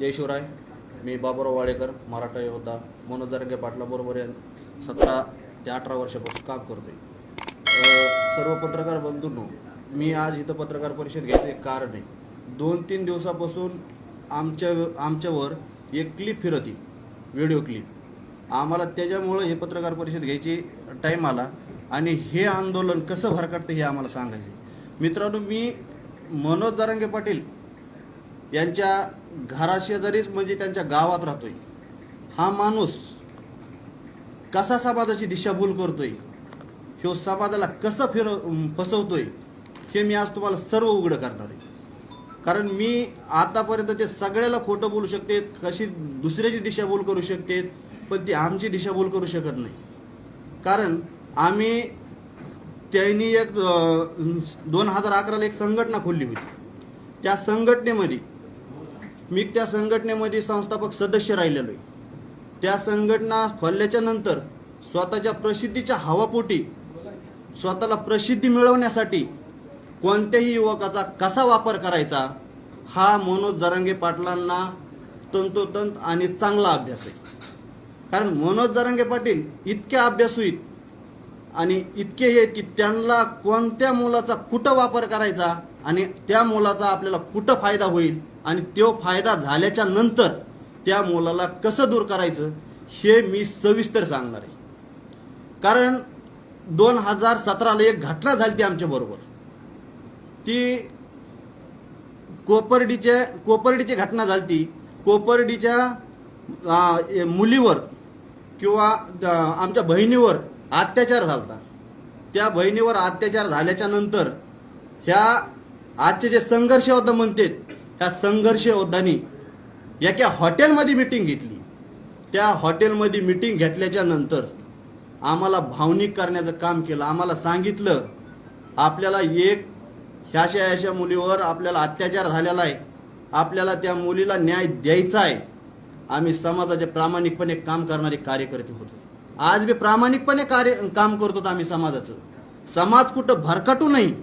जय शिवराय. मी बाबुराव वाळेकर मराठा योद्धा मनोज दरगे पाटलाबरोबर सतरा ते अठरा वर्षापासून काम करतोय. सर्व पत्रकार बंधूंनो मी आज इथं पत्रकार परिषद घ्यायचं एक कारण आहे दोन तीन दिवसापासून आमच्या आमच्यावर एक क्लिप फिरती. व्हिडिओ क्लिप आम्हाला त्याच्यामुळं हे पत्रकार परिषद घ्यायची टाईम आला. आणि हे आंदोलन कसं भरकटतं हे आम्हाला सांगायचे मित्रांनो मी मनोज जारंगे पाटील यांच्या घराशेजारीच म्हणजे त्यांच्या गावात राहतोय. हा माणूस कसा समाजाची दिशाभूल करतोय? ह्यो समाजाला कसं फिर फसवतोय? हे मी आज तुम्हाला सर्व उघडं करणार आहे. कारण मी आतापर्यंत ते सगळ्याला खोटं बोलू शकते कशी दुसऱ्याची दिशाभूल करू शकते पण ती आमची दिशाभूल करू शकत नाही. कारण आम्ही त्यांनी एक दोन हजार अकराला एक संघटना खोलली होती. त्या संघटनेमध्ये मी त्या संघटनेमध्ये संस्थापक सदस्य राहिलेलो आहे. त्या संघटना खोलल्याच्या नंतर स्वतःच्या प्रसिद्धीच्या हवापोटी स्वतःला प्रसिद्धी मिळवण्यासाठी कोणत्याही युवकाचा कसा वापर करायचा हा मनोज जरांगे पाटलांना तंतोतंत आणि चांगला अभ्यास आहे. कारण मनोज जरांगे पाटील इतके अभ्यासूत आणि इतके हे की त्यांना कोणत्या मुलाचा कुठं वापर करायचा आणि त्या मुलाचा आपल्याला कुठं फायदा होईल आणि तो फायदा झाल्याच्यानंतर त्या मुलाला कसं दूर करायचं हे मी सविस्तर सांगणार आहे. कारण दोन हजार सतराला एक घटना झाली ती आमच्या बरोबर. ती कोपर्डीच्या कोपर्डीची घटना झाली ती. कोपर्डीच्या मुलीवर किंवा आमच्या बहिणीवर अत्याचार झाला त्या बहिणीवर अत्याचार झाल्याच्यानंतर ह्या आजचे जे संघर्ष योद्धा म्हणतात ह्या संघर्ष योद्धांनी एका हॉटेलमध्ये मिटिंग घेतली. त्या हॉटेलमध्ये मिटिंग घेतल्याच्या नंतर आम्हाला भावनिक करण्याचं काम केलं. आम्हाला सांगितलं आपल्याला एक ह्याशा ह्याशा मुलीवर आपल्याला अत्याचार झालेला आहे. आपल्याला त्या मुलीला न्याय द्यायचा आहे. आम्ही समाजाचे प्रामाणिकपणे काम करणारे कार्यकर्ते होतो. आज बी प्रामाणिकपणे कार्य काम करतो आम्ही समाजाचं. समाज कुठं भरकटू नाही.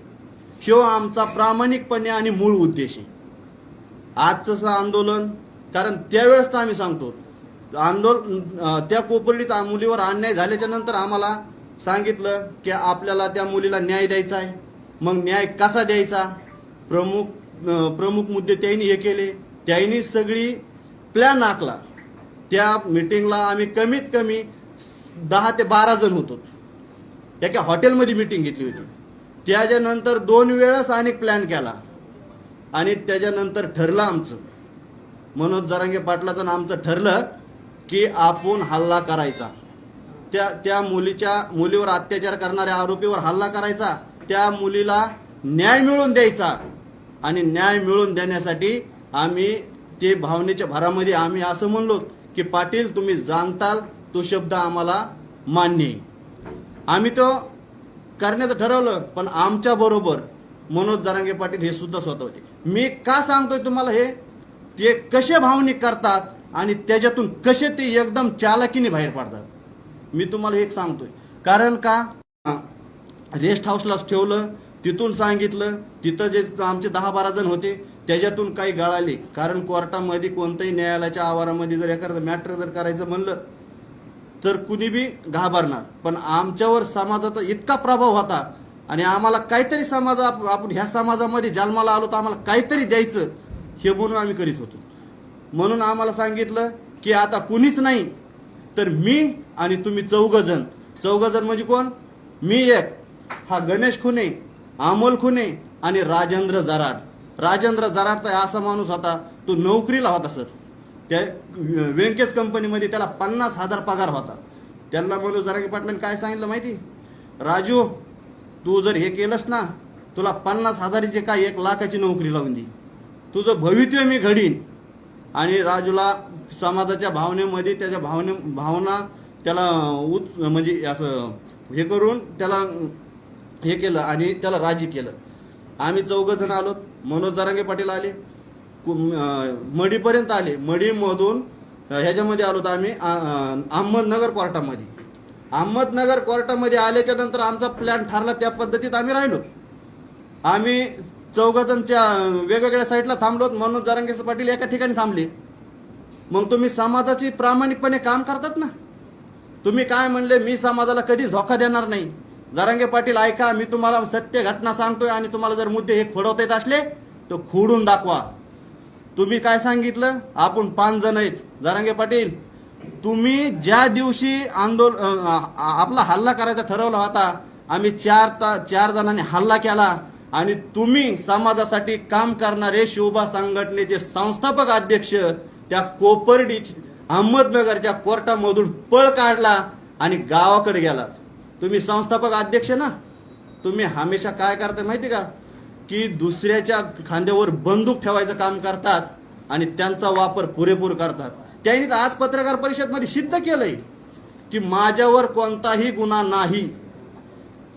ह्यो आमचा प्रामाणिकपणे आणि मूळ उद्देश आहे. आजचं आंदोलन कारण त्यावेळेस आम्ही सांगतो आंदोलन त्या कोपर्डीत मुलीवर अन्याय झाल्याच्यानंतर आम्हाला सांगितलं की आपल्याला त्या मुलीला न्याय द्यायचा आहे. मग न्याय कसा द्यायचा? प्रमुख प्रमुख मुद्दे त्यांनी हे केले. त्यांनी सगळी प्लॅन आखला. त्या मिटिंगला आम्ही कमीत कमी दहा ते बारा जण होतो. एका हॉटेलमध्ये मिटिंग घेतली होती. त्याच्यानंतर दोन वेळेस आणि प्लॅन केला. आणि त्याच्यानंतर ठरलं आमचं. मनोज जरांगे पाटलाचं आमचं ठरलं की आपण हल्ला करायचा. त्या त्या मुलीच्या मुलीवर अत्याचार करणाऱ्या आरोपीवर हल्ला करायचा. त्या मुलीला न्याय मिळवून द्यायचा. आणि न्याय मिळवून देण्यासाठी आम्ही ते भावनेच्या भरामध्ये आम्ही असं म्हणलो की पाटील तुम्ही जाणताल तो शब्द आम्हाला मान्य आम्ही तो करण्याचं ठरवलं पण आमच्या बरोबर मनोज जरांगे पाटील हे सुद्धा स्वतः होते मी का सांगतोय तुम्हाला हे? ते कसे भावनिक करतात आणि त्याच्यातून कसे ते एकदम चालाकीने बाहेर पडतात? मी तुम्हाला एक सांगतोय. कारण का? रेस्ट हाऊसलाच ठेवलं तिथून सांगितलं तिथं जे आमचे दहा बारा जण होते त्याच्यातून काही गळाले. कारण कोर्टामध्ये कोणत्याही न्यायालयाच्या आवारामध्ये जर एखादं मॅटर जर करायचं म्हणलं तर कुणी बी घाबरणार. पण आमच्यावर समाजाचा इतका प्रभाव होता आणि आम्हाला काहीतरी समाज आप- आपण ह्या समाजामध्ये जन्माला आलो तर आम्हाला काहीतरी द्यायचं हे म्हणून आम्ही करीत होतो. म्हणून आम्हाला सांगितलं की आता कुणीच नाही तर मी आणि तुम्ही चौघजण. जण म्हणजे कोण? मी एक हा गणेश खुने अमोल खुने आणि राजेंद्र जराड. राजेंद्र जराड तर असा माणूस होता तो नोकरीला होता सर. त्या व्यंकेश कंपनीमध्ये त्याला पन्नास हजार पगार होता. त्यांना बोलू जरांगे पाटलांनी काय सांगितलं माहिती? राजू तू जर हे केलंस ना तुला पन्नास हजाराची काय एक लाखाची नोकरी लावून दे. तुझं भवितव्य मी घडीन. आणि राजूला समाजाच्या भावनेमध्ये त्याच्या भावने भावना त्याला उत् म्हणजे असं हे करून त्याला हे केलं आणि त्याला राजी केलं. आम्ही चौघ जण आलो. मनोज जरांगे पाटील आले. मडीपर्यंत आले. मडीमधून ह्याच्यामध्ये आलो होतो आम्ही अहमदनगर कोर्टामध्ये अहमदनगर कोर्टामध्ये आल्याच्यानंतर आमचा प्लॅन ठरला त्या पद्धतीत आम्ही राहिलो. आम्ही चौघजणच्या वेगवेगळ्या साईडला थांबलो मनोज जरांगे पाटील एका ठिकाणी थांबले. मग तुम्ही समाजाची प्रामाणिकपणे काम करतात ना? तुम्ही काय म्हणले मी समाजाला कधीच धोका देणार नाही. जरांगे पाटील ऐका मी तुम्हाला सत्य घटना सांगतोय आणि तुम्हाला जर मुद्दे हे खोडवता येत असले तर खोडून दाखवा. तुम्ही काय सांगितलं? आपण पाच जण आहेत. जरांगे पाटील तुम्ही ज्या दिवशी आंदोलन आपला हल्ला करायचा ठरवला होता आम्ही चार ता चार जणांनी हल्ला केला आणि तुम्ही समाजासाठी काम करणारे शिवबा संघटनेचे संस्थापक अध्यक्ष त्या कोपर्डी अहमदनगरच्या कोर्टामधून पळ काढला आणि गावाकडे गेला. तुम्ही संस्थापक अध्यक्ष ना? तुम्ही हमेशा काय करता माहिती का? की दुसऱ्याच्या खांद्यावर बंदूक ठेवायचं काम करतात आणि त्यांचा वापर पुरेपूर करतात. त्यांनी तर आज पत्रकार परिषदमध्ये सिद्ध केलंय की माझ्यावर कोणताही गुन्हा नाही.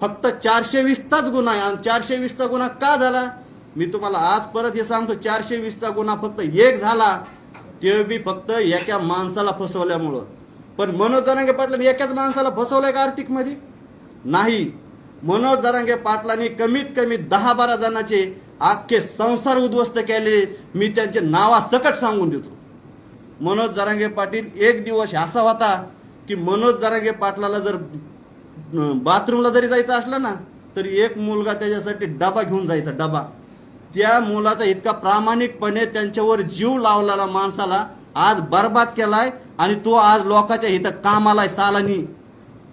फक्त चारशे वीसचाच गुन्हा आहे. आणि चारशे वीसचा गुन्हा का झाला? मी तुम्हाला आज परत हे सांगतो चारशे वीसचा गुन्हा फक्त एक झाला. ते बी फक्त एका माणसाला फसवल्यामुळं. पण मनोज जरांगे पाटलांनी एकाच माणसाला फसवलंय का आर्थिकमध्ये? नाही. मनोज जरांगे पाटलांनी कमीत कमी दहा बारा जणांचे अख्खे संसार उद्ध्वस्त केले. मी त्यांचे नावा सकट सांगून देतो. मनोज जरांगे पाटील एक दिवस असा होता की मनोज जरांगे पाटलाला जर बाथरूमला जरी जायचं असलं ना तरी एक मुलगा त्याच्यासाठी डबा घेऊन जायचा डबा. त्या मुलाचा इतका प्रामाणिकपणे त्यांच्यावर जीव लावलेला माणसाला आज बर्बाद केलाय आणि तो आज लोकांच्या इथं कामालाय सालानी.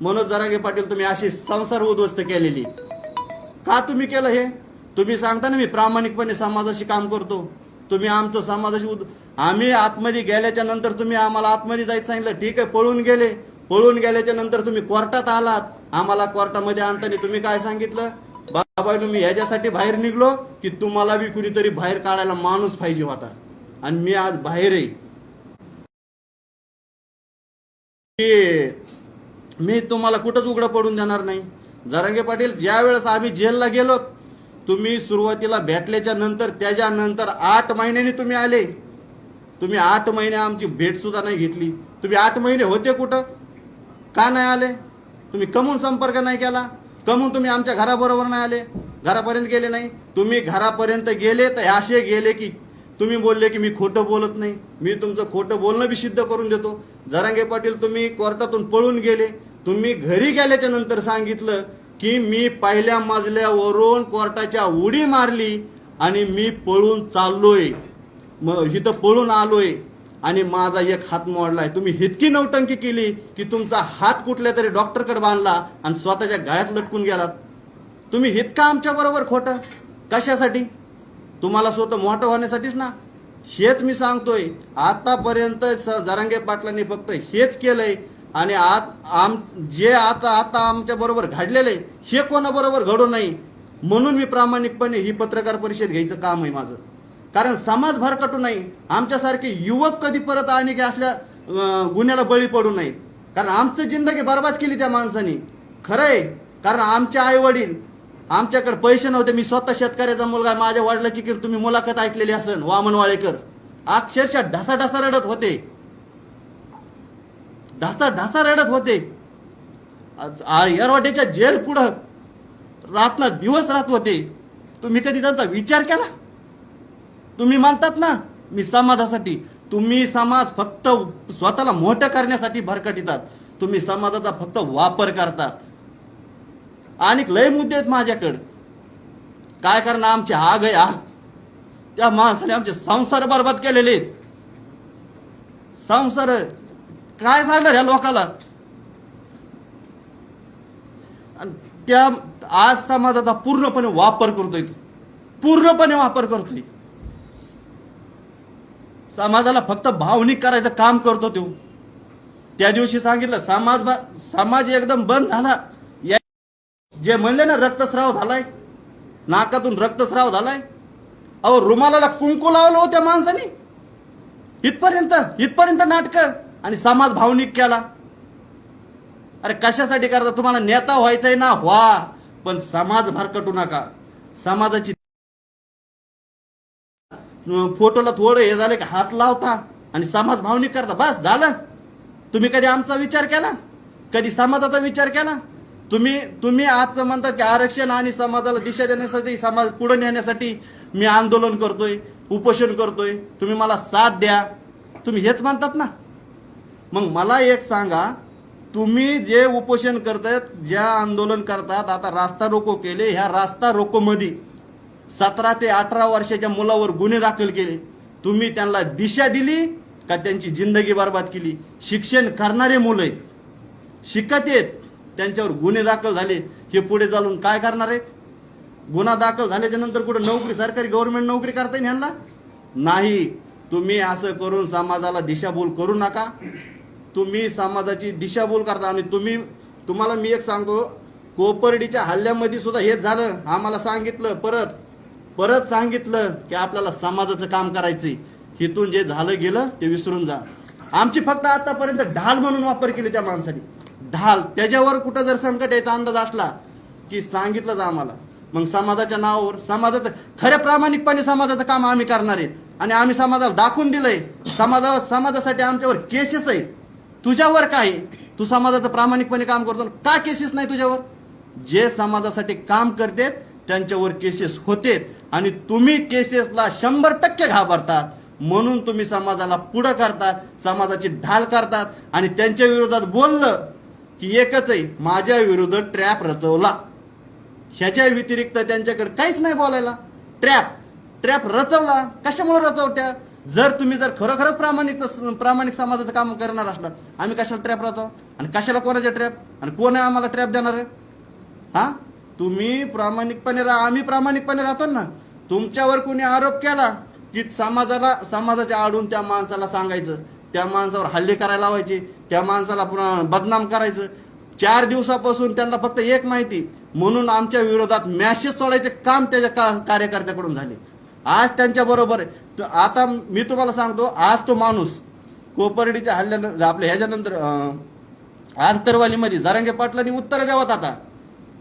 मनोज जरागे पाटील तुम्ही अशी संसार उद्ध्वस्त केलेली. का तुम्ही केलं हे? तुम्ही सांगता ना मी प्रामाणिकपणे समाजाशी काम करतो. तुम्ही आमचं समाजाशी उद आम्ही आतमध्ये गेल्याच्यानंतर तुम्ही आम्हाला आतमध्ये जायचं सांगितलं. ठीक आहे पळून गेले. पळून गेल्याच्यानंतर तुम्ही कोर्टात आलात. आम्हाला कोर्टामध्ये आणताना तुम्ही काय सांगितलं? बाबा मी ह्याच्यासाठी बाहेर निघलो की तुम्हाला बी कुणीतरी बाहेर काढायला माणूस पाहिजे होता. आणि मी आज बाहेर आहे मी तुम्हाला कुठंच उघडं पडून देणार नाही. जरांगे पाटील ज्या वेळेस आम्ही जेलला गेलो तुम्ही सुरुवातीला भेटल्याच्या नंतर त्याच्यानंतर आठ महिन्यांनी तुम्ही आले. तुम्ही आठ महिने आमची भेट सुद्धा नाही घेतली. तुम्ही आठ महिने होते कुठं? का नाही आले? तुम्ही कमून संपर्क नाही केला? कमून तुम्ही आमच्या घराबरोबर नाही आले? घरापर्यंत गेले नाही? तुम्ही घरापर्यंत गेले तर असे गेले की तुम्ही बोलले की मी खोटं बोलत नाही. मी तुमचं खोटं बोलणं बी सिद्ध करून देतो. जरांगे पाटील तुम्ही कोर्टातून पळून गेले. तुम्ही घरी गेल्याच्यानंतर सांगितलं की मी पहिल्या मजल्यावरून कोर्टाच्या उडी मारली आणि मी पळून चाललोय. मग इथं पळून आलोय आणि माझा एक हात मोडलाय. तुम्ही इतकी नौटंकी केली की तुमचा हात कुठल्या तरी डॉक्टरकडे बांधला आणि स्वतःच्या गळ्यात लटकून गेलात. तुम्ही इतका आमच्या बरोबर खोटं? कशासाठी? तुम्हाला स्वतः मोठं होण्यासाठीच ना? हेच मी सांगतोय. आतापर्यंत जरांगे पाटलांनी फक्त हेच केलंय. आणि आत आम जे आता आता आमच्या बरोबर घडलेलं आहे हे कोणाबरोबर घडू नाही म्हणून मी प्रामाणिकपणे ही पत्रकार परिषद घ्यायचं काम आहे माझं. कारण समाज भरकटू नाही आमच्यासारखे युवक कधी परत आणि की असल्या गुन्ह्याला बळी पडू नये. कारण आमचं जिंदगी बर्बाद केली त्या माणसानी. आहे कारण आमचे आई वडील आमच्याकडे पैसे नव्हते मी स्वतः शेतकऱ्याचा मुलगा आहे. माझ्या वडिलाची की तुम्ही मुलाखत ऐकलेली असन वामन वाळेकर अक्षरशः ढसाढसा रडत होते. ढासा ढासा रडत होते. येरवाड्याच्या जेल पुढं रातना दिवस राहत होते. तुम्ही कधी त्यांचा विचार केला? तुम्ही मानतात ना मी समाजासाठी तुम्ही समाज फक्त स्वतःला मोठं करण्यासाठी भरकटितात. तुम्ही समाजाचा फक्त वापर करतात. आणि लय मुद्दे आहेत माझ्याकडे. काय करणार आमचे आग आहे आग. त्या माणसाने आमचे संसार बर्बाद केलेले आहेत. संसार काय सांगणार ह्या लोकाला? त्या आज समाजाचा पूर्णपणे वापर करतोय पूर्णपणे वापर करतोय. समाजाला फक्त भावनिक करायचं काम करतो तो. त्या दिवशी सांगितलं समाज बा- समाज एकदम बंद झाला. या- जे म्हणले ना रक्तस्राव झालाय. नाकातून रक्तस्राव झालाय. अहो रुमालाला कुंकू लावलं हो त्या माणसाने. इथपर्यंत इथपर्यंत नाटकं. आणि समाज भावनिक केला. अरे कशासाठी करता? तुम्हाला नेता व्हायचंय ना व्हा. पण समाज भरकटू नका. समाजाची फोटोला थोडं हे झालं की हात लावता आणि समाज भावनिक करता. बस झालं. तुम्ही कधी आमचा विचार केला? कधी समाजाचा विचार केला? तुम्ही तुम्ही आजचं म्हणतात की आरक्षण आणि समाजाला दिशा देण्यासाठी समाज पुढे नेण्यासाठी मी आंदोलन करतोय उपोषण करतोय. तुम्ही मला साथ द्या. तुम्ही हेच मानतात ना. मग मला एक सांगा तुम्ही जे उपोषण करतात ज्या आंदोलन करतात आता रास्ता रोको केले ह्या रास्ता रोको मध्ये सतरा ते अठरा वर्षाच्या मुलावर गुन्हे दाखल केले. तुम्ही त्यांना दिशा दिली का त्यांची जिंदगी बर्बाद केली? शिक्षण करणारे मुलं आहेत. शिकत आहेत. त्यांच्यावर गुन्हे दाखल झाले. हे पुढे चालून काय करणार आहेत? गुन्हा दाखल झाल्याच्यानंतर कुठं नोकरी सरकारी गव्हर्नमेंट नोकरी करता येईल ह्यांना? नाही. तुम्ही असं करून समाजाला दिशाभूल करू नका. तुम्ही समाजाची दिशाभूल करता आणि तुम्ही तुम्हाला मी एक सांगतो कोपर्डीच्या हल्ल्यामध्ये सुद्धा हेच झालं आम्हाला सांगितलं परत परत सांगितलं की आपल्याला समाजाचं काम करायचं हिथून जे झालं गेलं ते विसरून जा. आमची फक्त आतापर्यंत ढाल म्हणून वापर केली त्या माणसाने. ढाल त्याच्यावर कुठं जर संकट यायचा अंदाज असला की सांगितलं जा आम्हाला. मग समाजाच्या नावावर समाजाचं खऱ्या प्रामाणिकपणे समाजाचं काम आम्ही करणार आहेत आणि आम्ही समाजाला दाखवून दिलंय. समाजा समाजासाठी आमच्यावर केसेस आहेत. तुझ्यावर काय तू समाजाचं प्रामाणिकपणे काम करतो ना. का केसेस नाही तुझ्यावर? जे समाजासाठी काम करते त्यांच्यावर केसेस होते आणि तुम्ही केसेसला शंभर टक्के घाबरतात. म्हणून तुम्ही समाजाला पुढं करतात समाजाची ढाल करतात. आणि त्यांच्या विरोधात बोललं की एकच आहे माझ्या विरुद्ध ट्रॅप रचवला. ह्याच्या व्यतिरिक्त त्यांच्याकडे काहीच नाही बोलायला. ट्रॅप ट्रॅप रचवला. कशामुळे रचवत्या? जर तुम्ही जर खरोखरच प्रामाणिक प्रामाणिक समाजाचं काम करणार असणार आम्ही कशाला ट्रॅप राहतो? आणि कशाला कोणाचे ट्रॅप आणि कोण आहे आम्हाला ट्रॅप देणार आहे? हा? तुम्ही प्रामाणिकपणे राहा. आम्ही प्रामाणिकपणे राहतो ना. तुमच्यावर कोणी आरोप केला की समाजाला समाजाच्या आडून त्या माणसाला सांगायचं त्या माणसावर हल्ले करायला लावायचे त्या माणसाला पुन्हा बदनाम करायचं. चार दिवसापासून त्यांना फक्त एक माहिती म्हणून आमच्या विरोधात मॅसेज सोडायचे काम त्याच्या का कार्यकर्त्याकडून झाले. आज त्यांच्या बरोबर आहे. आता मी तुम्हाला सांगतो आज तो माणूस कोपर्डीच्या हल्ल्यानंतर आपल्या ह्याच्यानंतर आंतरवालीमध्ये जरांगे पाटलांनी उत्तर द्यावात आता.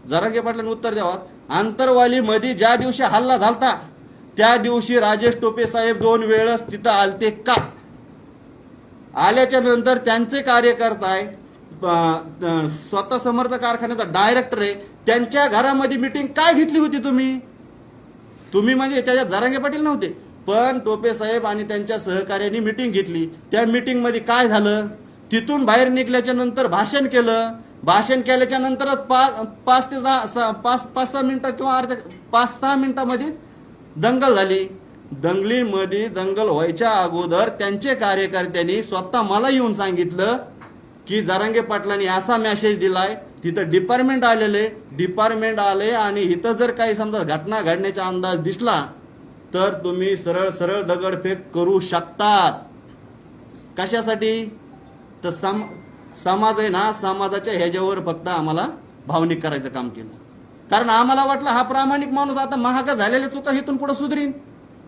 जरांगे पाटलांनी उत्तर द्यावात आंतरवालीमध्ये ज्या दिवशी हल्ला झालता त्या दिवशी राजेश टोपे साहेब दोन वेळेस तिथं आलते का? आल्याच्यानंतर त्यांचे कार्यकर्ता आहे प- स्वतः समर्थ कारखान्याचा डायरेक्टर आहे त्यांच्या घरामध्ये मिटिंग काय घेतली होती तुम्ही? तुम्ही म्हणजे त्याच्यात जरांगे पाटील नव्हते. पण टोपे साहेब आणि त्यांच्या सहकार्याने मिटिंग घेतली. त्या मिटिंगमध्ये काय झालं? तिथून बाहेर निघल्याच्या नंतर भाषण केलं. भाषण केल्याच्या नंतरच पाच पाच ते सहा सहा- पाच पाच सहा मिनिटात किंवा अर्ध्या पाच सहा मिनिटामध्ये दंगल झाली. दंगलीमध्ये दंगल व्हायच्या अगोदर त्यांचे कार्यकर्त्यांनी स्वतः मला येऊन सांगितलं की जरांगे पाटलांनी असा मेसेज दिलाय तिथं डिपार्टमेंट आलेले डिपार्टमेंट आले आणि इथं जर काही समजा घटना घडण्याचा अंदाज दिसला तर तुम्ही सरळ सरळ दगडफेक करू शकतात. कशासाठी? तर सम समाज आहे ना समाजाच्या ह्याच्यावर फक्त आम्हाला भावनिक करायचं काम केलं. कारण आम्हाला वाटलं हा प्रामाणिक माणूस आता महाग झालेल्या चुका इथून पुढे सुधरीन.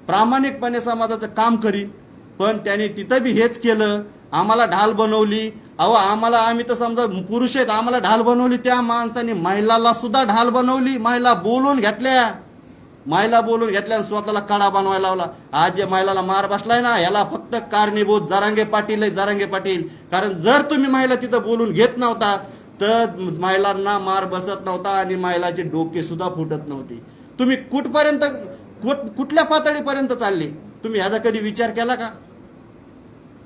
प्रामाणिकपणे समाजाचं काम करीन. पण त्याने तिथं बी हेच केलं. आम्हाला ढाल बनवली. अहो आम्हाला आम्ही तर समजा पुरुष आहेत आम्हाला ढाल बनवली त्या माणसाने. महिलाला सुद्धा ढाल बनवली महिला बोलून घेतल्या. महिला बोलून घेतल्या स्वतःला कडा बनवायला लावला. आज जे महिलाला मार बसलाय ना याला फक्त कारणीभूत जरांगे पाटील आहे जरांगे पाटील. कारण जर तुम्ही महिला तिथं बोलून घेत नव्हता तर महिलांना मार बसत नव्हता आणि महिलाचे डोके सुद्धा फुटत नव्हते. तुम्ही कुठपर्यंत कुठ कुठल्या पातळीपर्यंत चालले? तुम्ही ह्याचा कधी विचार केला का?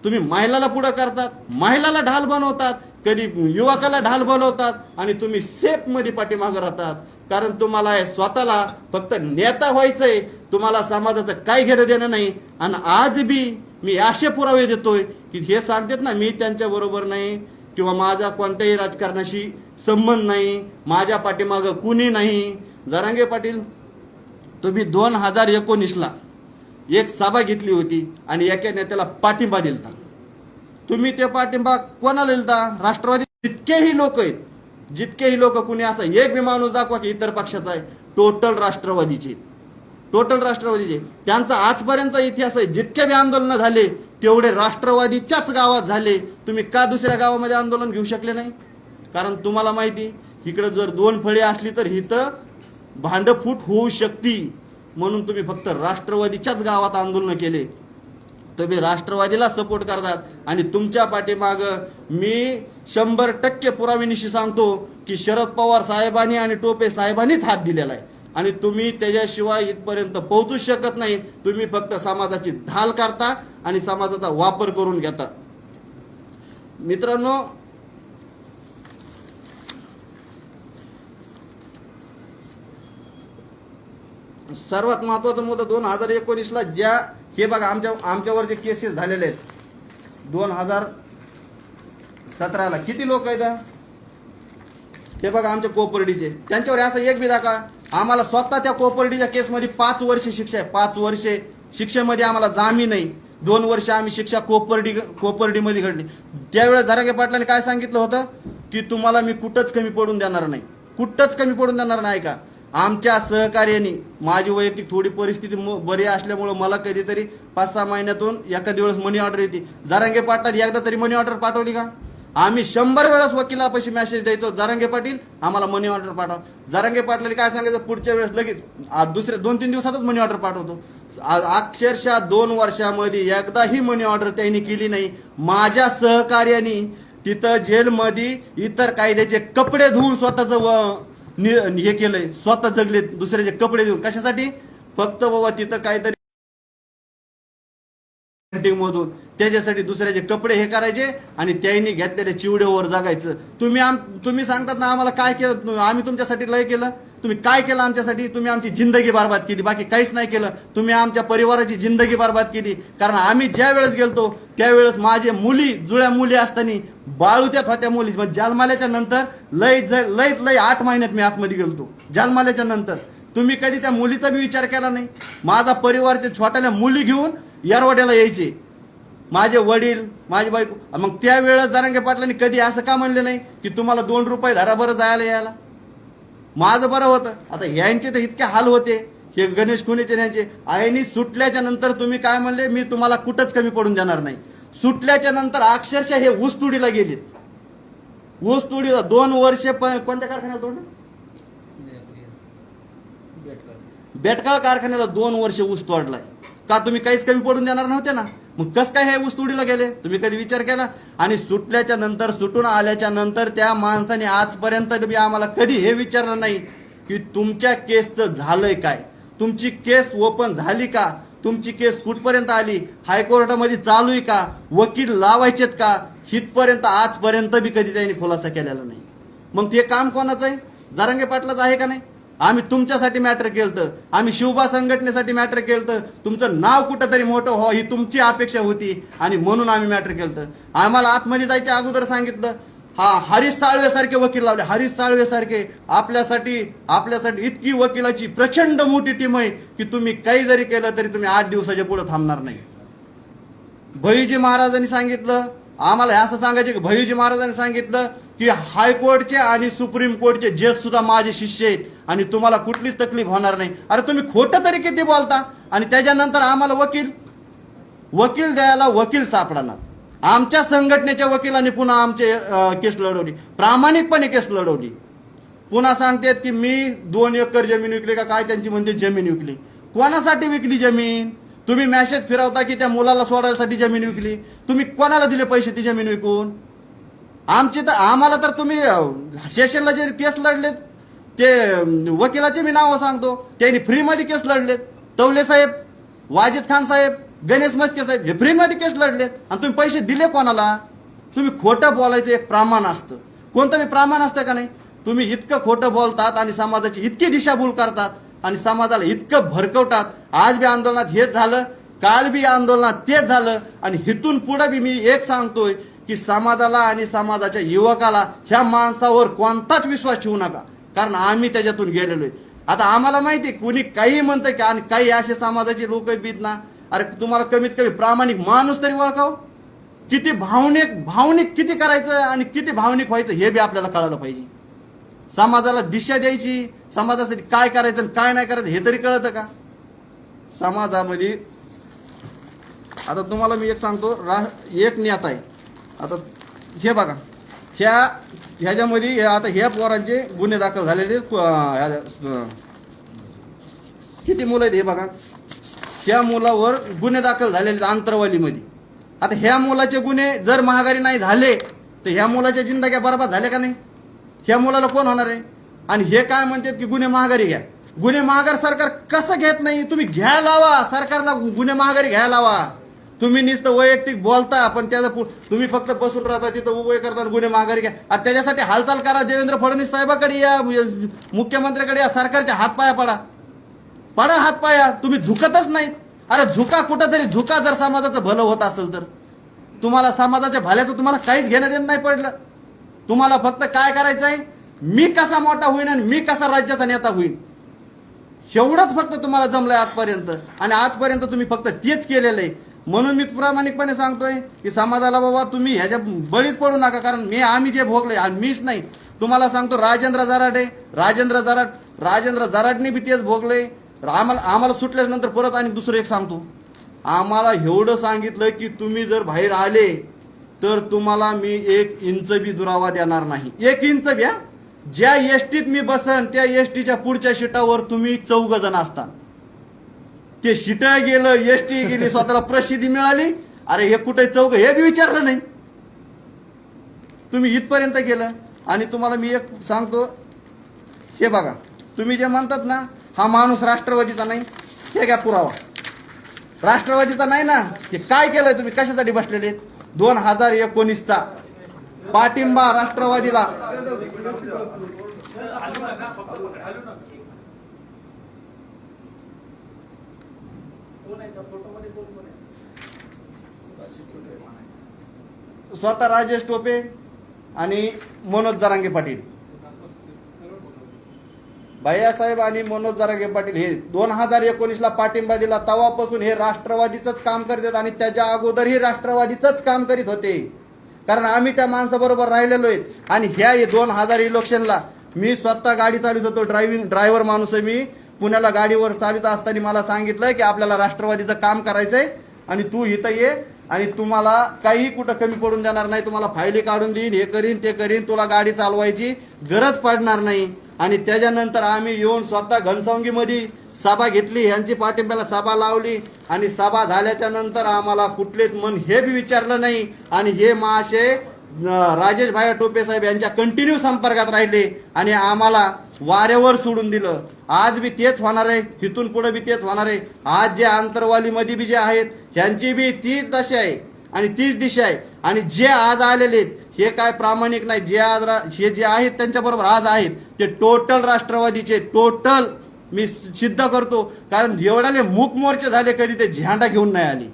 तुम्ही महिलाला पुढं करतात महिलाला ढाल बनवतात कधी युवकाला ढाल बनवतात आणि तुम्ही सेफमध्ये पाठीमागं राहतात. कारण तुम्हाला स्वतःला फक्त नेता व्हायचंय तुम्हाला समाजाचं काही घेणं देणं नाही. आणि आज बी मी असे पुरावे देतोय की हे सांगतात ना मी त्यांच्या बरोबर नाही किंवा माझा कोणत्याही राजकारणाशी संबंध नाही माझ्या पाठीमागं कुणी नाही. जरांगे पाटील तुम्ही दोन हजार एकोणीसला एक सभा घेतली होती आणि एका नेत्याला पाठिंबा दिलता. तुम्ही ते पाठिंबा कोणाला दिलता? राष्ट्रवादी जितकेही लोक आहेत जितकेही लोक कुणी असा एक बी माणूस दाखवा की इतर पक्षाचा आहे टोटल राष्ट्रवादीचे. टोटल राष्ट्रवादीचे. त्यांचा आजपर्यंतचा इतिहास आहे जितके बी आंदोलन झाले तेवढे राष्ट्रवादीच्याच गावात झाले. तुम्ही का दुसऱ्या गावामध्ये आंदोलन घेऊ शकले नाही? कारण तुम्हाला माहिती इकडे जर दोन फळे असली तर इथं भांडफूट होऊ शकती. म्हणून तुम्ही फक्त राष्ट्रवादीच्याच गावात आंदोलन केले. तुम्ही राष्ट्रवादीला सपोर्ट करतात. आणि तुमच्या पाठीमाग मी शंभर टक्के पुराविनिशी सांगतो की शरद पवार साहेबांनी आणि टोपे साहेबांनीच हात दिलेला आहे. आणि तुम्ही त्याच्याशिवाय इथपर्यंत पोहोचू शकत नाही. तुम्ही फक्त समाजाची ढाल करता आणि समाजाचा वापर करून घेता. मित्रांनो सर्वात महत्त्वाचा मुद्दा दोन हजार एकोणीसला ज्या हे बघा आमच्या आमच्यावर जे केसेस झालेले आहेत दोन हजार सतराला. किती लोक आहेत? हे बघा आमच्या कोपर्डीचे. त्यांच्यावर असं एक बी दाखवा. आम्हाला स्वतः त्या कोपर्डीच्या केसमध्ये पाच वर्ष शिक्षा आहे. पाच वर्षे शिक्षेमध्ये आम्हाला जामीन नाही. दोन वर्ष आम्ही शिक्षा कोपर्डी कोपर्डीमध्ये घडली. त्यावेळेस झरागे पाटलांनी काय सांगितलं होतं? की तुम्हाला मी कुठंच कमी पडून देणार नाही. कुठंच कमी पडून देणार नाही का आमच्या सहकार्याने माझी वैयक्तिक थोडी परिस्थिती बरी असल्यामुळं मला कधीतरी पाच सहा महिन्यातून एखाद्या वेळेस मनी ऑर्डर येते. जरांगे पाटलात एकदा तरी मनी ऑर्डर पाठवली का? आम्ही शंभर वेळेस वकिलापाशी मेसेज द्यायचो जरांगे पाटील आम्हाला मनी ऑर्डर पाठवा. जरांगे पाटलांनी काय सांगायचं पुढच्या वेळेस लगेच दुसऱ्या दोन तीन दिवसातच मनी ऑर्डर पाठवतो. अक्षरशः दोन वर्षामध्ये एकदाही मनी ऑर्डर त्यांनी केली नाही. माझ्या सहकार्याने तिथं जेलमध्ये इतर कायद्याचे कपडे धुवून स्वतःचं हे केलंय. स्वतः जगले दुसऱ्याचे कपडे देऊन. कशासाठी? फक्त बाबा तिथं काहीतरी मधून. त्याच्यासाठी दुसऱ्याचे कपडे हे करायचे आणि त्यांनी घेतलेल्या चिवड्यावर जगायचं. तुम्ही आम तुम्ही सांगतात ना आम्हाला काय केलं? आम्ही तुमच्यासाठी लय केलं. तुम्ही काय केलं आमच्यासाठी? तुम्ही आमची जिंदगी बर्बाद केली. बाकी काहीच नाही केलं. तुम्ही आमच्या परिवाराची जिंदगी बर्बाद केली. कारण आम्ही ज्या वेळेस गेलतो त्यावेळेस माझे मुली जुळ्या मुली असताना बाळूत्यात होत्या मुली. मग जालमाल्याच्या नंतर लय ज- लय लय आठ महिन्यात मी आतमध्ये गेलतो. जालमाल्याच्या नंतर. तुम्ही कधी त्या मुलीचा बी विचार केला नाही? माझा परिवार ते छोट्याल्या मुली घेऊन येरवाड्याला यायचे. माझे वडील माझी बायको. मग त्यावेळेस जरांगे पाटलांनी कधी असं का म्हणले नाही की तुम्हाला दोन रुपये धरा जायला यायला? माझं बरं होतं. आता यांचे तर इतके हाल होते. हे गणेश खुनेचे यांचे. आईनी सुटल्याच्या नंतर तुम्ही काय म्हणले? मी तुम्हाला कुठंच कमी पडून देणार नाही. सुटल्याच्या नंतर अक्षरशः हे ऊसतोडीला गेलेत. ऊसतोडीला दोन वर्ष कोणत्या कारखान्याला तोडलं? बेटकाळ कारखान्याला दोन वर्ष ऊस तोडलाय. का तुम्ही काहीच कमी पडून देणार नव्हते ना? मग कस काय हे ऊसतोडीला गेले? तुम्ही कधी विचार केला? आणि सुटल्याच्या नंतर सुटून आल्याच्यानंतर त्या माणसाने आजपर्यंत बी आम्हाला कधी हे विचारलं नाही की तुमच्या केसचं झालंय काय? तुमची केस ओपन झाली का? तुमची केस कुठपर्यंत आली? हायकोर्टामध्ये चालू आहे का? वकील लावायचेत का? हितपर्यंत आजपर्यंत बी कधी त्यांनी खुलासा केलेला नाही. मग ते काम कोणाचं आहे? जारंगे पाटलाच आहे का नाही? आम्ही तुमच्यासाठी मॅटर केलं आम्ही शिवबा संघटनेसाठी मॅटर केलं तुमचं नाव कुठंतरी मोठं हो ही तुमची अपेक्षा होती आणि म्हणून आम्ही मॅटर केलं आम्हाला आतमध्ये जायच्या अगोदर सांगितलं हा हरीश साळवे सारखे वकील लावले. हरीश साळवे सारखे आपल्यासाठी आपल्यासाठी इतकी वकिलाची प्रचंड मोठी टीम आहे की तुम्ही काही जरी केलं तरी तुम्ही आठ दिवसाच्या पुढे थांबणार नाही. भैजी महाराजांनी सांगितलं आम्हाला हे असं सांगायचे की भैजी महाराजांनी सांगितलं की हायकोर्टचे आणि सुप्रीम कोर्टचे जज सुद्धा माझे शिष्य आहेत. आणि तुम्हाला कुठलीच तकलीफ होणार नाही. अरे तुम्ही खोटं तरी किती बोलता? आणि त्याच्यानंतर आम्हाला वकील वकील द्यायला वकील सापडणार. आमच्या संघटनेच्या वकिलांनी पुन्हा आमचे केस लढवली. प्रामाणिकपणे केस लढवली. पुन्हा सांगतात की मी दोन एकर जमीन विकली का काय त्यांची म्हणते जमीन विकली. कोणासाठी विकली जमीन? तुम्ही मॅसेज फिरवता की त्या मुलाला सोडायसाठी जमीन विकली. तुम्ही कोणाला दिले पैसे ती जमीन विकून? आमची तर आम्हाला तर तुम्ही सेशनला जे केस लढलेत ते वकिलाचे मी नावं सांगतो. त्यांनी फ्रीमध्ये केस लढलेत. तवले साहेब वाजिद खान साहेब गणेश मस्के साहेब हे फ्रीमध्ये केस लढलेत. आणि तुम्ही पैसे दिले कोणाला? तुम्ही खोटं बोलायचं एक प्रमाण असतं. कोणतं बी प्रमाण असतं का नाही? तुम्ही इतकं खोटं बोलतात आणि समाजाची इतकी दिशाभूल करतात आणि समाजाला इतकं भरकवतात. आज बी आंदोलनात हेच झालं काल बी आंदोलनात तेच झालं. आणि हिथून पुढे बी मी एक सांगतोय की समाजाला आणि समाजाच्या युवकाला ह्या माणसावर कोणताच विश्वास ठेवू नका. कारण आम्ही त्याच्यातून गेलेलो आहे. आता आम्हाला माहिती आहे, कुणी काही म्हणतं की आणि काही असे समाजाचे लोक बीत ना. अरे तुम्हाला कमीत कमी प्रामाणिक माणूस तरी ओळखाव. किती भावनिक भावनिक किती करायचं आणि किती भावनिक व्हायचं हे बी आपल्याला कळालं पाहिजे. समाजाला दिशा द्यायची समाजासाठी काय करायचं आणि काय नाही करायचं हे तरी कळतं का? समाजामध्ये आता तुम्हाला मी एक सांगतो रा एक नेता आहे. आता हे बघा ह्या ह्याच्यामध्ये हे आता ह्या पोरांचे गुन्हे दाखल झालेले ह्या- किती मुलं आहेत हे बघा. ह्या मुलावर गुन्हे दाखल झालेले आंतरवालीमध्ये आता ह्या मुलाचे गुन्हे जर महागारी नाही झाले तर ह्या मुलाच्या जिंदग्या बरबाद झाल्या का नाही? ह्या मुलाला कोण होणार आहे? आणि हे काय म्हणतात की गुन्हे महागारी घ्या. गुन्हे महागार सरकार कसं घेत नाही? तुम्ही घ्या लावा सरकारला गुन्हे महागारी घ्यायला लावा. तुम्ही नुसतं वैयक्तिक बोलता पण त्याचं पु- तुम्ही फक्त बसून राहता तिथं उभे करता आणि गुन्हे माघारी घ्या. आणि त्याच्यासाठी हालचाल करा देवेंद्र फडणवीस साहेबाकडे या मुख्यमंत्र्याकडे या सरकारच्या हातपाया पडा. पडा हातपाया तुम्ही झुकतच नाहीत. अरे झुका कुठंतरी झुका जर समाजाचं भलं होत असेल तर. तुम्हाला समाजाच्या भल्याचं तुम्हाला काहीच घेणं देणं नाही पडलं. तुम्हाला फक्त काय करायचं आहे मी कसा मोठा होईन आणि मी कसा राज्याचा नेता होईन? एवढंच फक्त तुम्हाला जमलंय आजपर्यंत. आणि आजपर्यंत तुम्ही फक्त तेच केलेलं आहे. म्हणून मी प्रामाणिकपणे सांगतोय की समाजाला बाबा तुम्ही ह्याच्या बळीच पडू नका कारण मी आम्ही जे भोगले मीच नाही. तुम्हाला सांगतो राजेंद्र जराटे आहे राजेंद्र जराट राजेंद्र जराडने बी तेच भोगले आम्हाला आम्हाला सुटल्यानंतर परत आणि दुसरं एक सांगतो. आम्हाला एवढं सांगितलं की तुम्ही जर बाहेर आले तर तुम्हाला मी एक इंच बी दुरावा देणार नाही. एक इंच बी ज्या एसटीत मी बसन त्या एसटीच्या पुढच्या शिटावर तुम्ही चौघ जण असता. ते शिट गेलं एसटी गेली स्वतःला प्रसिद्धी मिळाली. अरे हे कुठे चौक हे बी विचारलं नाही. तुम्ही इथपर्यंत गेलं आणि तुम्हाला मी एक सांगतो. हे बघा तुम्ही जे म्हणतात ना हा माणूस राष्ट्रवादीचा नाही हे घ्या पुरावा. राष्ट्रवादीचा नाही ना हे काय केलंय तुम्ही? कशासाठी बसलेले? दोन हजार एकोणीसचा पाठिंबा राष्ट्रवादीला. स्वतः राजेश टोपे आणि मनोज जरांगे पाटील. भैयासाहेब आणि मनोज जरांगे पाटील हे दोन हजार एकोणीसला पाठिंबा दिला. तवापासून हे राष्ट्रवादीचंच काम करतात आणि त्याच्या अगोदरही राष्ट्रवादीचंच काम करीत होते. कारण आम्ही त्या माणसाबरोबर राहिलेलो आहेत. आणि ह्या दोन हजार इलेक्शनला मी स्वतः गाडी चालवित होतो. ड्रायव्हिंग ड्रायव्हर माणूस आहे मी. पुण्याला गाडीवर चालवित असताना मला सांगितलं की आपल्याला राष्ट्रवादीचं काम करायचंय आणि तू इथं ये. आणि तुम्हाला काही कुठं कमी पडून देणार नाही. तुम्हाला फायली काढून देईन हे करीन ते करीन तुला गाडी चालवायची गरज पडणार नाही. आणि त्याच्यानंतर आम्ही येऊन स्वतः घनसावंगीमध्ये सभा घेतली यांची पाठिंब्याला सभा लावली. आणि सभा झाल्याच्यानंतर आम्हाला कुठलेच मन हे बी विचारलं नाही. आणि हे महाशय राजेश भाया टोपे साहेब यांच्या कंटिन्यू संपर्कात राहिले. आणि आम्हाला वाऱ्यावर सोडून दिलं. आज बी तेच होणार आहे. इथून पुढे बी तेच होणार आहे. आज जे आंतरवालीमध्ये बी जे आहेत ह्यांची बी तीच दशा आहे आणि तीच दिशा आहे. आणि जे आज आलेले आहेत हे काय प्रामाणिक नाही. जे आज रा- हे जे आहेत त्यांच्याबरोबर आज आहेत. ते टोटल राष्ट्रवादीचे टोटल मी सिद्ध करतो. कारण एवढ्याले मूक मोर्चे झाले कधी ते झेंडा घेऊन नाही आले.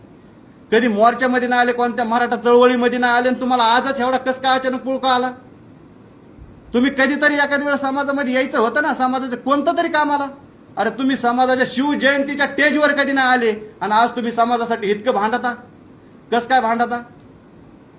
कधी मोर्चामध्ये नाही आले कोणत्या मराठा चळवळीमध्ये नाही आले आणि तुम्हाला आजच एवढा कस काय अचानक पुळका आला? तुम्ही कधीतरी एखाद्या वेळा समाजामध्ये यायचं होतं ना? समाजाचं कोणतं तरी काम आला अरे तुम्ही समाजाच्या शिवजयंतीच्या टेजवर कधी नाही आले? आणि आज तुम्ही समाजासाठी इतकं भांडता? कस काय भांडता?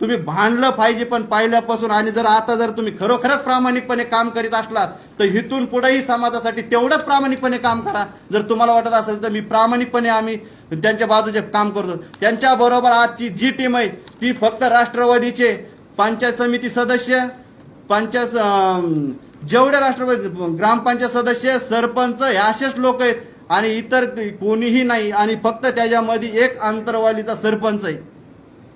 तुम्ही भांडलं पाहिजे पण पाहिल्यापासून आणि जर आता जर तुम्ही खरोखरच प्रामाणिकपणे काम करीत असलात तर इथून पुढेही समाजासाठी तेवढंच प्रामाणिकपणे काम करा. जर तुम्हाला वाटत असेल तर मी प्रामाणिकपणे आम्ही त्यांच्या बाजूचे काम करतो. त्यांच्या बरोबर आजची जी टीम आहे ती फक्त राष्ट्रवादीचे पंचायत समिती सदस्य पंचायत जेवढे राष्ट्रपती ग्रामपंचायत सदस्य सरपंच हे असेच लोक आहेत. आणि इतर कोणीही नाही. आणि फक्त त्याच्यामध्ये एक आंतरवालीचा सरपंच आहे.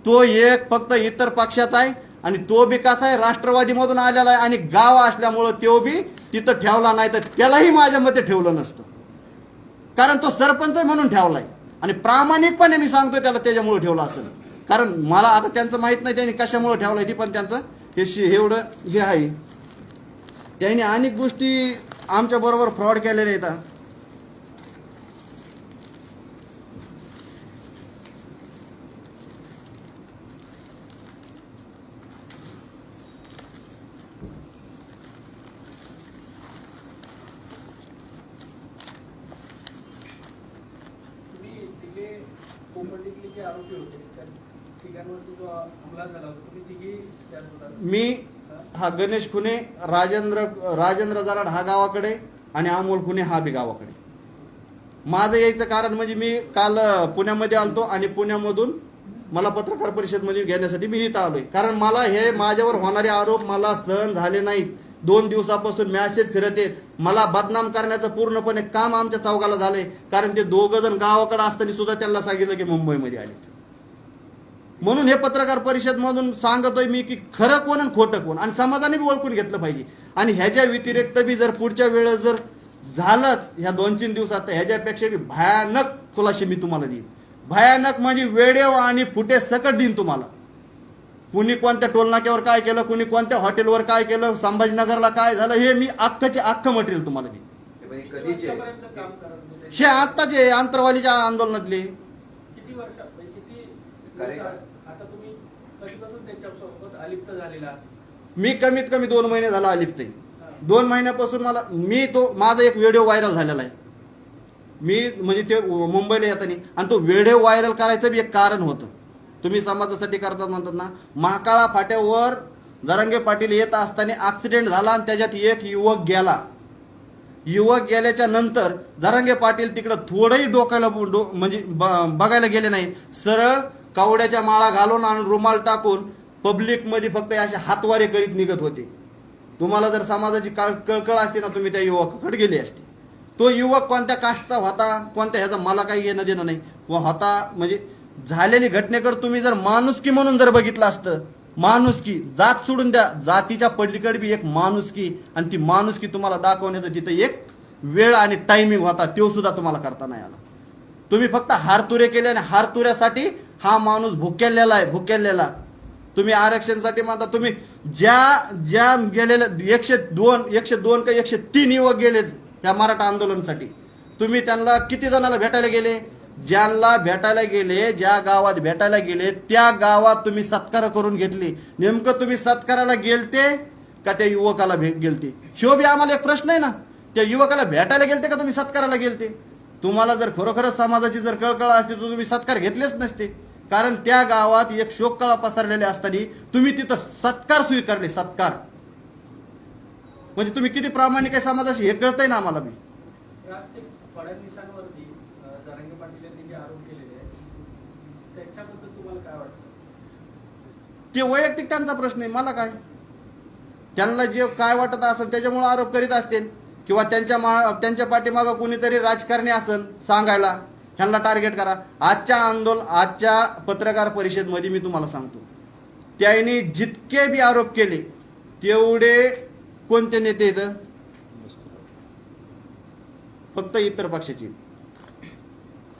तो एक फक्त इतर पक्षाचा आहे आणि तो बी कसा आहे? राष्ट्रवादीमधून आलेला आहे आणि गाव असल्यामुळं तो बी तिथं ठेवला नाही तर त्यालाही माझ्या मते ठेवलं नसतं. कारण तो सरपंच म्हणून म्हणून ठेवलाय आणि प्रामाणिकपणे मी सांगतो त्याला त्याच्यामुळे ठेवला असेल. कारण मला आता त्यांचं माहीत नाही त्यांनी कशामुळे आहे ती पण त्यांचं. हे एवढं हे आहे. त्यांनी अनेक गोष्टी आमच्या बरोबर फ्रॉड केलेल्या आहेत. मी हा गणेश खुने राजेंद्र राजेंद्र जराड हा गावाकडे आणि अमोल खुने हा बी गावाकडे. माझं यायचं कारण म्हणजे मी काल पुण्यामध्ये आलतो आणि पुण्यामधून मला पत्रकार परिषदमध्ये घेण्यासाठी मी इथं आलोय. कारण मला हे माझ्यावर होणारे आरोप मला सहन झाले नाहीत. दोन दिवसापासून मॅसेज फिरत आहेत मला बदनाम करण्याचं पूर्णपणे काम आमच्या चौकाला झालंय. कारण ते दोघं जण गावाकडे असताना सुद्धा त्यांना सांगितलं की मुंबईमध्ये आले. म्हणून हे पत्रकार परिषद मधून सांगतोय मी की खरं कोण आणि खोटं कोण? आणि समाजाने बी ओळखून घेतलं पाहिजे. आणि ह्याच्या व्यतिरिक्त बी जर पुढच्या वेळेस जर झालंच ह्या दोन तीन दिवसात ह्याच्यापेक्षा बी भयानक खुलाशे मी तुम्हाला देईन. भयानक म्हणजे वेळेव आणि फुटे सकट देईन तुम्हाला. कुणी कोणत्या टोलनाक्यावर काय केलं कुणी कोणत्या हॉटेलवर काय केलं संभाजीनगरला काय झालं हे मी अख्खचे अख्खं मटेरियल तुम्हाला देईन. हे आत्ताचे आंतरवालीच्या आंदोलनातले किती वर्ष म्हणजे किती काय? आता तुम्ही कधीपासून त्यांच्यासोबत अलिप्त झालेला मी कमीत कमी दोन महिने झाला अलिप्त दोन महिन्यापासून मला मी तो माझा एक व्हिडिओ व्हायरल झालेला आहे. मी म्हणजे ते मुंबईला येताना आणि तो व्हिडिओ व्हायरल करायचं बी एक कारण होतं. तुम्ही समाजासाठी करतात म्हणतात ना महाकाळा फाट्यावर जरांगे पाटील येत असताना ऍक्सिडेंट झाला आणि त्याच्यात एक युवक गेला. युवक गेल्याच्यानंतर जरांगे पाटील तिकडं थोडंही डोकायला डो म्हणजे ब- बघायला गेले नाही. सरळ कावड्याच्या माळा घालून आणि रुमाल टाकून पब्लिकमध्ये फक्त असे हातवारे करीत निघत होते. तुम्हाला जर समाजाची काळ कळकळ असते ना तुम्ही त्या युवकाकडे गेले असते. तो युवक कोणत्या कास्टचा होता कोणत्या ह्याचा मला काही घेणं देणं नाही. होता म्हणजे झालेली घटनेकडे तुम्ही जर माणुसकी म्हणून जर बघितलं असतं माणुसकी जात सोडून द्या. जातीच्या पलीकडे बी एक माणुसकी आणि ती माणुसकी तुम्हाला दाखवण्याचं तिथं एक वेळ आणि टायमिंग होता तो सुद्धा तुम्हाला करता नाही आला. तुम्ही फक्त हारतुरे केले आणि हारतुऱ्यासाठी हा माणूस भुकेलेला आहे भुकेलेला. तुम्ही आरक्षणसाठी म्हणता तुम्ही ज्या ज्या गेलेल्या एकशे दोन एकशे दोन का एकशे तीन युवक गेलेत या मराठा आंदोलनासाठी तुम्ही त्यांना किती जणांना भेटायला गेले? ज्यांना भेटायला गेले ज्या गावात भेटायला गेले त्या गावात तुम्ही सत्कार करून घेतली. नेमकं तुम्ही सत्काराला गेलते का त्या युवकाला भेट गेलते? ह्यो बी आम्हाला एक प्रश्न आहे ना. त्या युवकाला भेटायला गेलते का तुम्ही सत्काराला गेलते? तुम्हाला जर खरोखरच समाजाची जर कळकळ असते तर तुम्ही सत्कार घेतलेच नसते. कारण त्या गावात एक शोककळा पसरलेले असताना तुम्ही तिथं सत्कार स्वीकारले सत्कार. म्हणजे तुम्ही किती प्रामाणिक आहे समाजाशी हे कळतंय ना आम्हाला वाटतं? ते वैयक्तिक त्यांचा प्रश्न आहे मला काय? त्यांना जे काय वाटत असेल त्याच्यामुळे आरोप करीत असतील किंवा त्यांच्या मा त्यांच्या पाठीमागं कोणीतरी राजकारणी असेल सांगायला ह्यांना टार्गेट करा. आजच्या आंदोलन आजच्या पत्रकार परिषदमध्ये मी तुम्हाला सांगतो. त्यांनी जितके बी आरोप केले तेवढे कोणते नेते इथं फक्त इतर पक्षाची.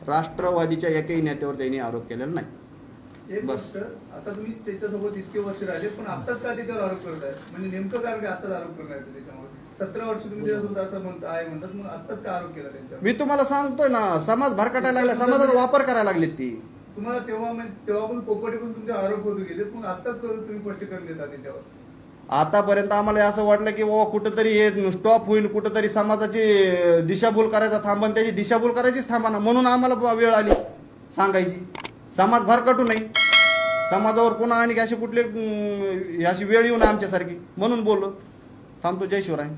राष्ट्रवादीच्या एकही नेत्यावर त्यांनी आरोप केलेला नाही. बस. आता तुम्ही त्याच्यासोबत इतके वर्ष राहिले पण आताच का त्याच्यावर आरोप करताय? म्हणजे नेमकं कारण काय आताच आरोप करणार त्याच्यावर सतरा वर्ष तुम्ही असं म्हणता आहे म्हणतात. मग आताच का आरोप केला त्यांच्यावर? मी तुम्हाला सांगतोय ना समाज भरकटायला लागला समाजाचा वापर करायला लागलेत ती. तुम्हाला तेव्हा म्हणजे तेव्हा पण पोपटी पण तुमचे आरोप होत गेले पण आताच तो तुम्ही स्पष्टीकरण देता त्याच्यावर. आतापर्यंत आम्हाला असं वाटलं की बाबा कुठंतरी हे स्टॉप होईल कुठंतरी समाजाची दिशाभूल करायचा थांबन त्याची दिशाभूल करायचीच थांबाना म्हणून आम्हाला बुवा वेळ आली सांगायची. समाज भरकटू नाही समाजावर पुन्हा आणि अशी कुठली अं, अशी वेळ येऊ नये आमच्यासारखी म्हणून बोललो. थांबतो जय शिवराय